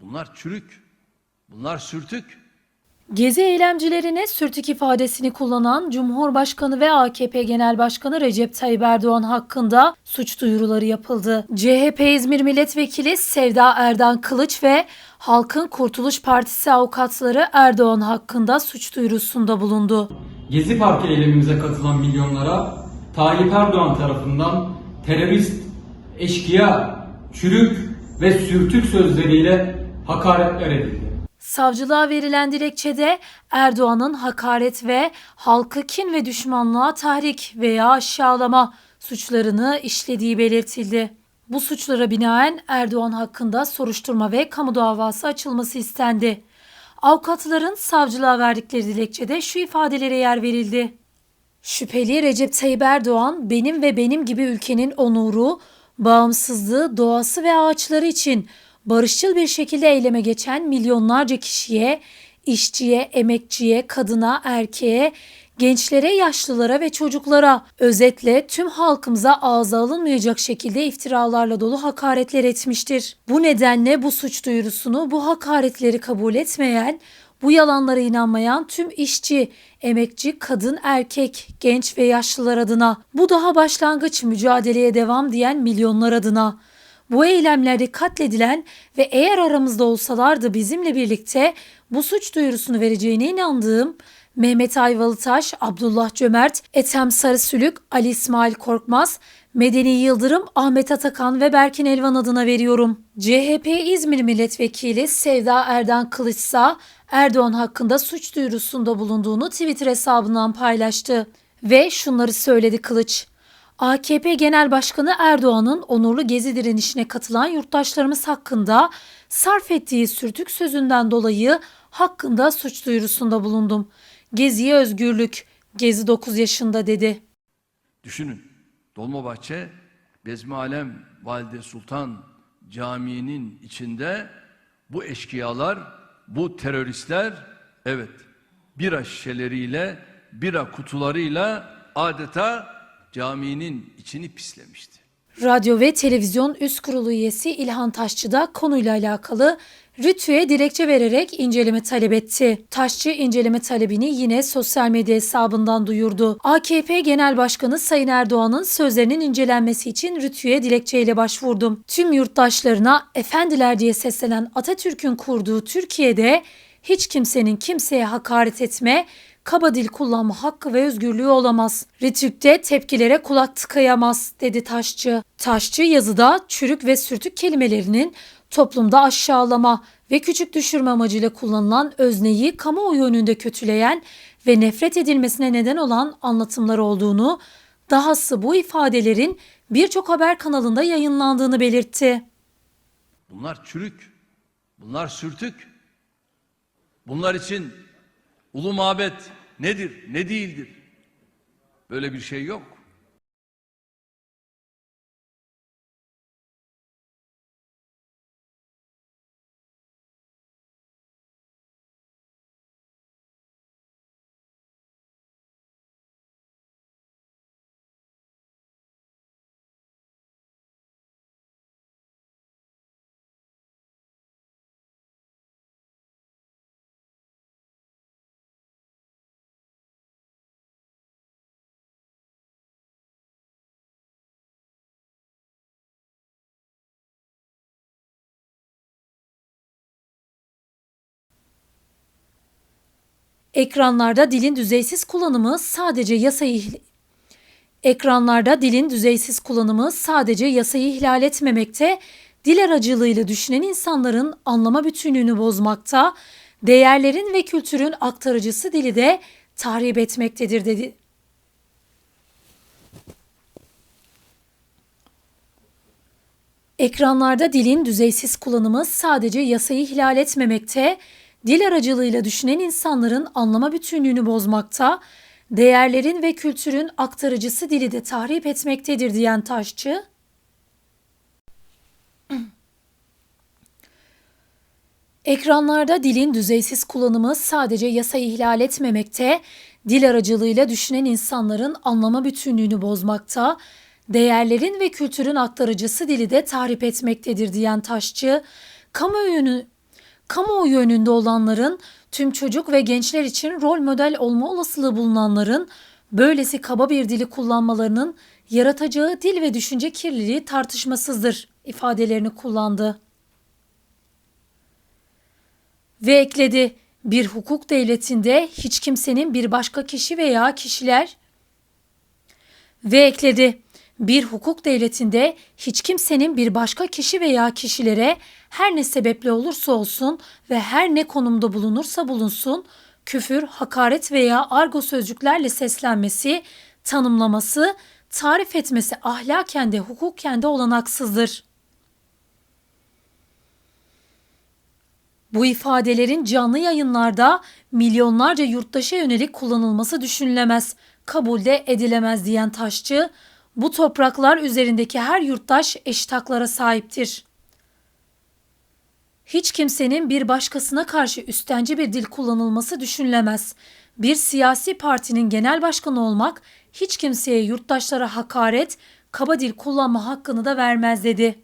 Bunlar çürük. Bunlar sürtük. Gezi eylemcilerine sürtük ifadesini kullanan Cumhurbaşkanı ve AKP Genel Başkanı Recep Tayyip Erdoğan hakkında suç duyuruları yapıldı. CHP İzmir Milletvekili Sevda Erdan Kılıç ve Halkın Kurtuluş Partisi avukatları Erdoğan hakkında suç duyurusunda bulundu. Gezi Parkı eylemimize katılan milyonlara Tayyip Erdoğan tarafından terörist, eşkıya, çürük ve sürtük sözleriyle hakaretler edildi. Savcılığa verilen dilekçede Erdoğan'ın hakaret ve halkı kin ve düşmanlığa tahrik veya aşağılama suçlarını işlediği belirtildi. Bu suçlara binaen Erdoğan hakkında soruşturma ve kamu davası açılması istendi. Avukatların savcılığa verdikleri dilekçede şu ifadelere yer verildi. Şüpheli Recep Tayyip Erdoğan benim ve benim gibi ülkenin onuru, bağımsızlığı, doğası ve ağaçları için barışçıl bir şekilde eyleme geçen milyonlarca kişiye, işçiye, emekçiye, kadına, erkeğe, gençlere, yaşlılara ve çocuklara, özetle tüm halkımıza ağza alınmayacak şekilde iftiralarla dolu hakaretler etmiştir. Bu nedenle bu suç duyurusunu, bu hakaretleri kabul etmeyen, bu yalanlara inanmayan tüm işçi, emekçi, kadın, erkek, genç ve yaşlılar adına, bu daha başlangıç mücadeleye devam diyen milyonlar adına, bu eylemlerde katledilen ve eğer aramızda olsalardı bizimle birlikte bu suç duyurusunu vereceğine inandığım Mehmet Ayvalıtaş, Abdullah Cömert, Ethem Sarısülük, Ali İsmail Korkmaz, Medeni Yıldırım, Ahmet Atakan ve Berkin Elvan adına veriyorum. CHP İzmir Milletvekili Sevda Erdan Kılıçsa Erdoğan hakkında suç duyurusunda bulunduğunu Twitter hesabından paylaştı. Ve şunları söyledi Kılıç. AKP Genel Başkanı Erdoğan'ın onurlu gezi direnişine katılan yurttaşlarımız hakkında sarf ettiği sürtük sözünden dolayı hakkında suç duyurusunda bulundum. Geziye özgürlük, Gezi 9 yaşında dedi. Düşünün. Dolmabahçe Bezmi Alem Valide Sultan Camii'nin içinde bu eşkıyalar, bu teröristler evet bira şişeleriyle, bira kutularıyla adeta caminin içini pislemişti. Radyo ve Televizyon Üst Kurulu üyesi İlhan Taşçı da konuyla alakalı Rütü'ye dilekçe vererek inceleme talep etti. Taşçı inceleme talebini yine sosyal medya hesabından duyurdu. AKP Genel Başkanı Sayın Erdoğan'ın sözlerinin incelenmesi için Rütü'ye dilekçeyle başvurdum. Tüm yurttaşlarına efendiler diye seslenen Atatürk'ün kurduğu Türkiye'de hiç kimsenin kimseye hakaret etme, kaba dil kullanma hakkı ve özgürlüğü olamaz. Ritük'te tepkilere kulak tıkayamaz dedi Taşçı. Taşçı yazıda çürük ve sürtük kelimelerinin toplumda aşağılama ve küçük düşürme amacıyla kullanılan özneyi kamuoyu önünde kötüleyen ve nefret edilmesine neden olan anlatımlar olduğunu, dahası bu ifadelerin birçok haber kanalında yayınlandığını belirtti. Bunlar çürük. Bunlar sürtük. Bunlar için ulu mabet nedir, ne değildir? Böyle bir şey yok. Ekranlarda dilin düzeysiz kullanımı sadece yasayı Ekranlarda dilin düzeysiz kullanımı sadece yasayı ihlal etmemekte, dil aracılığıyla düşünen insanların anlama bütünlüğünü bozmakta, değerlerin ve kültürün aktarıcısı dili de tahrip etmektedir dedi. Ekranlarda dilin düzeysiz kullanımı sadece yasayı ihlal etmemekte, dil aracılığıyla düşünen insanların anlama bütünlüğünü bozmakta, değerlerin ve kültürün aktarıcısı dili de tahrip etmektedir diyen Taşçı, Ekranlarda dilin düzeysiz kullanımı sadece yasayı ihlal etmemekte, dil aracılığıyla düşünen insanların anlama bütünlüğünü bozmakta, değerlerin ve kültürün aktarıcısı dili de tahrip etmektedir diyen Taşçı, kamuoyunu kamuoyu önünde olanların, tüm çocuk ve gençler için rol model olma olasılığı bulunanların böylesi kaba bir dili kullanmalarının yaratacağı dil ve düşünce kirliliği tartışmasızdır ifadelerini kullandı. Ve ekledi, bir hukuk devletinde hiç kimsenin bir başka kişi veya kişiler ve ekledi. Bir hukuk devletinde hiç kimsenin bir başka kişi veya kişilere her ne sebeple olursa olsun ve her ne konumda bulunursa bulunsun küfür, hakaret veya argo sözcüklerle seslenmesi, tanımlaması, tarif etmesi ahlaken de hukuken de olanaksızdır. Bu ifadelerin canlı yayınlarda milyonlarca yurttaşa yönelik kullanılması düşünülemez, kabul de edilemez diyen Taşçı, bu topraklar üzerindeki her yurttaş eşit haklara sahiptir. Hiç kimsenin bir başkasına karşı üstenci bir dil kullanılması düşünülemez. Bir siyasi partinin genel başkanı olmak hiç kimseye yurttaşlara hakaret, kaba dil kullanma hakkını da vermez dedi.